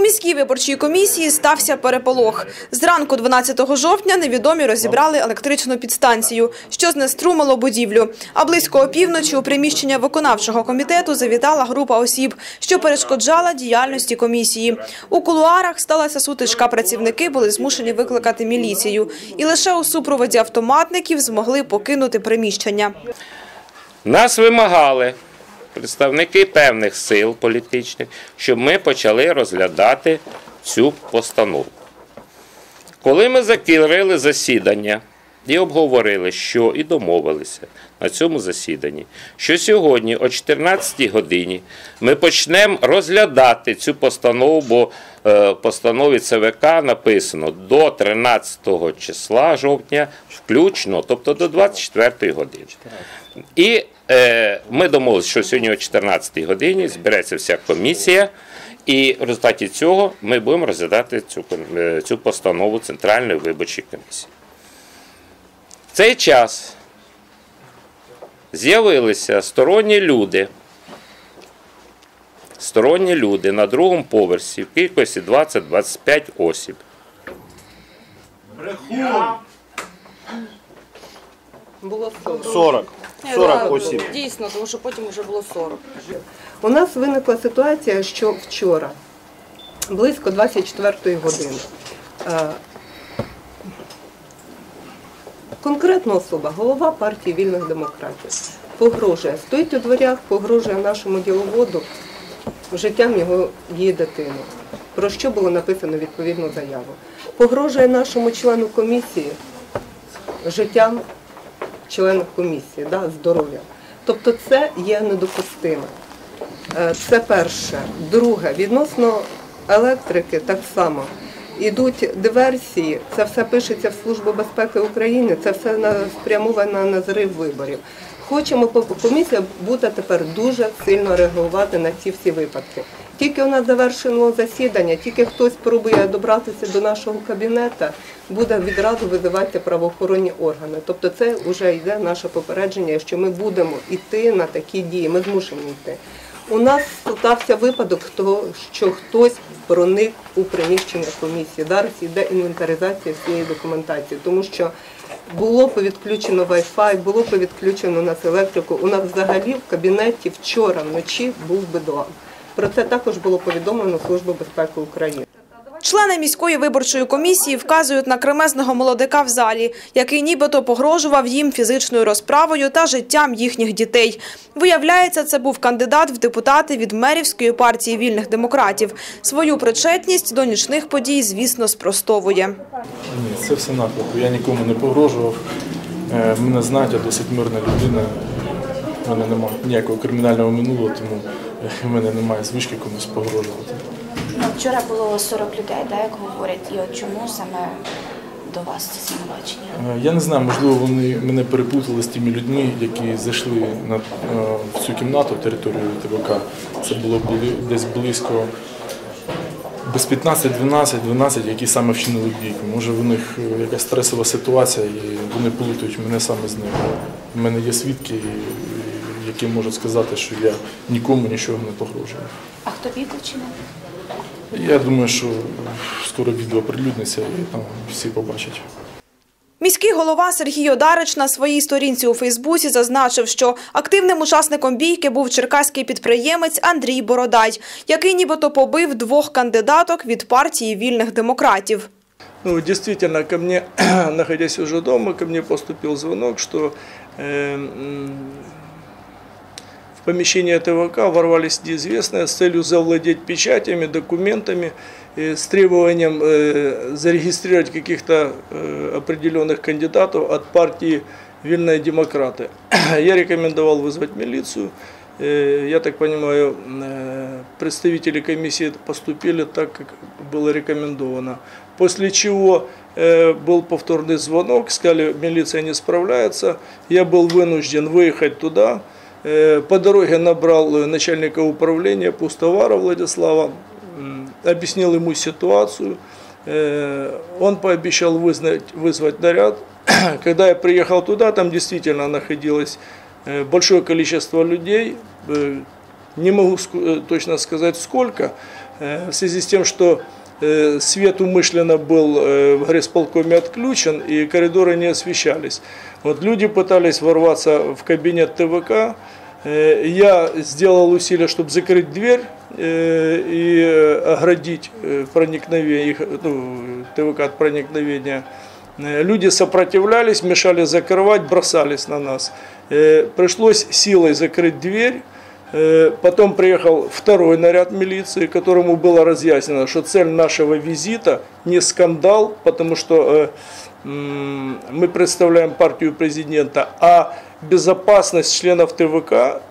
Міській виборчій комісії стався переполох. Зранку 12 жовтня невідомі розібрали електричну підстанцію, що знеструмило будівлю. А близько опівночі у приміщення виконавчого комітету завітала група осіб, що перешкоджала діяльності комісії. У кулуарах сталася сутичка. Працівники були змушені викликати міліцію. І лише у супроводі автоматників змогли покинути приміщення. Нас вимагали представники певних сил політичних, щоб ми почали розглядати цю постанову. Коли ми закрили засідання і обговорили, що і домовилися на цьому засіданні, що сьогодні о 14 годині ми почнемо розглядати цю постанову, бо е, в постанові ЦВК написано до 13 числа жовтня включно, тобто до 24 години. І ми домовилися, що сьогодні о 14 годині збереться вся комісія, і в результаті цього ми будемо розглядати цю, е, цю постанову Центральної виборчої комісії. В цей час з'явилися сторонні люди. Сторонні люди на другому поверсі в кількості 20-25 осіб. Було 40. 40. 40 осіб. Дійсно, тому що потім вже було 40. У нас виникла ситуація, що вчора, близько 24-ї години, е, конкретна особа, голова партії вільних демократів, погрожує, стоїть у дверях, погрожує нашому діловоду життям його її дитини. Про що було написано відповідну заяву. Погрожує нашому члену комісії життям членів комісії, да, здоров'я. Тобто це є недопустимо. Е, Це перше. Друге, відносно електрики так само. Ідуть диверсії, це все пишеться в Службу безпеки України, це все спрямовано на зрив виборів. Хочемо комісія буде тепер дуже сильно реагувати на ці всі випадки. Тільки у нас завершено засідання, тільки хтось пробує добратися до нашого кабінету, буде відразу визиватися правоохоронні органи. Тобто це вже йде наше попередження, що ми будемо йти на такі дії, ми змушені йти. У нас стався випадок того, що хтось проник у приміщення комісії. Зараз йде інвентаризація всієї документації, тому що було повідключено Wi-Fi, було повідключено у нас електрику. У нас взагалі в кабінеті вчора вночі був бедлам. Про це також було повідомлено Службу безпеки України. Члени міської виборчої комісії вказують на кремезного молодика в залі, який нібито погрожував їм фізичною розправою та життям їхніх дітей. Виявляється, це був кандидат в депутати від мерівської партії вільних демократів. Свою причетність до нічних подій, звісно, спростовує. Ні, це все наклепо. Я нікому не погрожував. Е, Мене знають, я досить мирна людина. У мене немає ніякого кримінального минулого, тому в мене немає звички комусь погрожувати. Ну, вчора було 40 людей, да, як говорять, і от чому саме до вас це звинувачення? Е, Я не знаю, можливо, вони мене переплутали з тими людьми, які зайшли на, е, в цю кімнату, територію ТВК. Це було десь близько без 15, 12, 12, які саме вчинили бійку. Може, в них е, якась стресова ситуація, і вони плутають мене саме з ними. У мене є свідки, і- які можуть сказати, що я нікому нічого не погрожую. А хто вчинив? Я думаю, що скоро відео оприлюдниться і там всі побачать. Міський голова Сергій Одарич на своїй сторінці у Фейсбуці зазначив, що активним учасником бійки був черкаський підприємець Андрій Бородай, який нібито побив двох кандидаток від партії вільних демократів. Ну, действительно, ко мне, находясь уже дома, ко мне поступил звонок, что э, м, в помещение ТВК ворвались неизвестные с целью завладеть печатями, документами, э, с требованием э, зарегистрировать каких-то э, определенных кандидатов от партии «Вильные демократы». Я рекомендовал вызвать милицию. Я так понимаю, представители комиссии поступили так, как было рекомендовано. После чего был повторный звонок, сказали, милиция не справляется. Я был вынужден выехать туда. По дороге набрал начальника управления Пустовара Владислава, объяснил ему ситуацию. Э, Он пообещал вызнать, вызвать наряд. Когда я приехал туда, там действительно находилось э, большое количество людей, э, Не могу точно сказать сколько, в связи с тем, что свет умышленно был в горисполкоме отключен и коридоры не освещались. Вот люди пытались ворваться в кабинет ТВК. Я сделал усилия, чтобы закрыть дверь и оградить проникновение, их, ну, ТВК от проникновения. Люди сопротивлялись, мешали закрывать, бросались на нас. Пришлось силой закрыть дверь. Э, Потом приехал второй наряд милиции, которому было разъяснено, что цель нашего визита не скандал, потому что э, мы представляем партию президента, а безопасность членов ТВК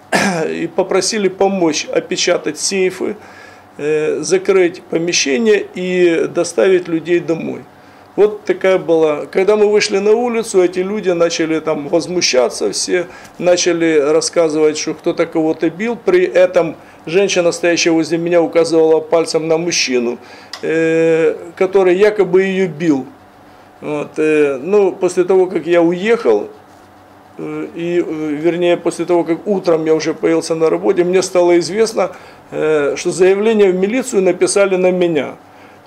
и попросили помочь опечатать сейфы, э, закрыть помещение и доставить людей домой. Вот такая была. Когда мы вышли на улицу, эти люди начали там возмущаться все, начали рассказывать, что кто-то кого-то бил. При этом женщина, стоящая возле меня, указывала пальцем на мужчину, э, который якобы ее бил. Вот, э, ну, после того, как я уехал, э, и, э, вернее, после того, как утром я уже появился на работе, мне стало известно, э, что заявление в милицию написали на меня.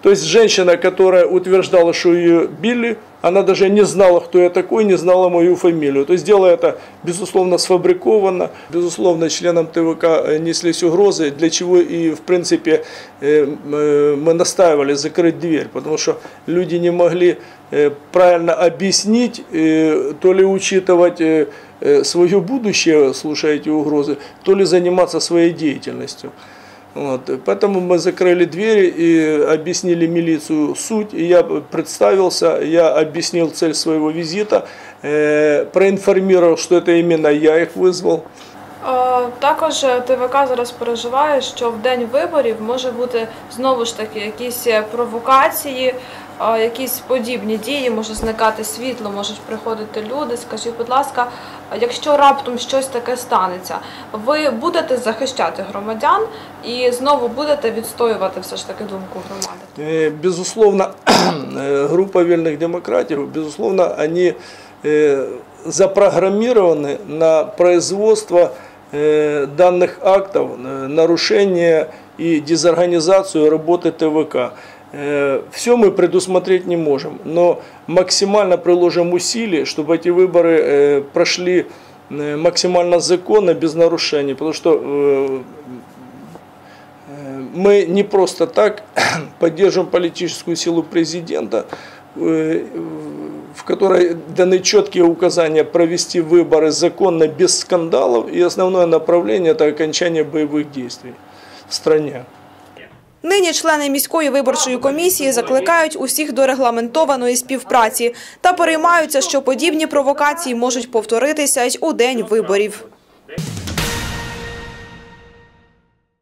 То есть женщина, которая утверждала, что ее били, она даже не знала, кто я такой, не знала мою фамилию. То есть дело это, безусловно, сфабриковано. Безусловно, членам ТВК неслись угрозы, для чего и, в принципе, э, э, мы настаивали закрыть дверь, потому что люди не могли э, правильно объяснить, то ли учитывать свое будущее, слушая эти угрозы, то ли заниматься своей деятельностью. Вот, поэтому мы закрыли двери и объяснили милицию суть. И я представился, я объяснил цель своего визита, э, проинформировал, что это именно я их вызвал. Е, Також ТВК зараз переживає, що в день виборів може бути знову ж таки якісь провокації, е, якісь подібні дії, може зникати світло, можуть приходити люди. Скажіть, будь ласка, якщо раптом щось таке станеться, ви будете захищати громадян і знову будете відстоювати все ж таки думку громади? Э, Безусловно, э, группа вольных демократов, безусловно, они э, запрограммированы на производство э, данных актов, э, нарушение и дезорганизацию работы ТВК. Все мы предусмотреть не можем, но максимально приложим усилий, чтобы эти выборы э, прошли э, максимально законно, без нарушений, потому что э, Э, мы не просто так поддерживаем политическую силу президента, э, в которой даны четкие указания провести выборы законно, без скандалов, и основное направление – это окончание боевых действий в стране. Нині члени міської виборчої комісії закликають усіх до регламентованої співпраці та переймаються, що подібні провокації можуть повторитися й у день виборів.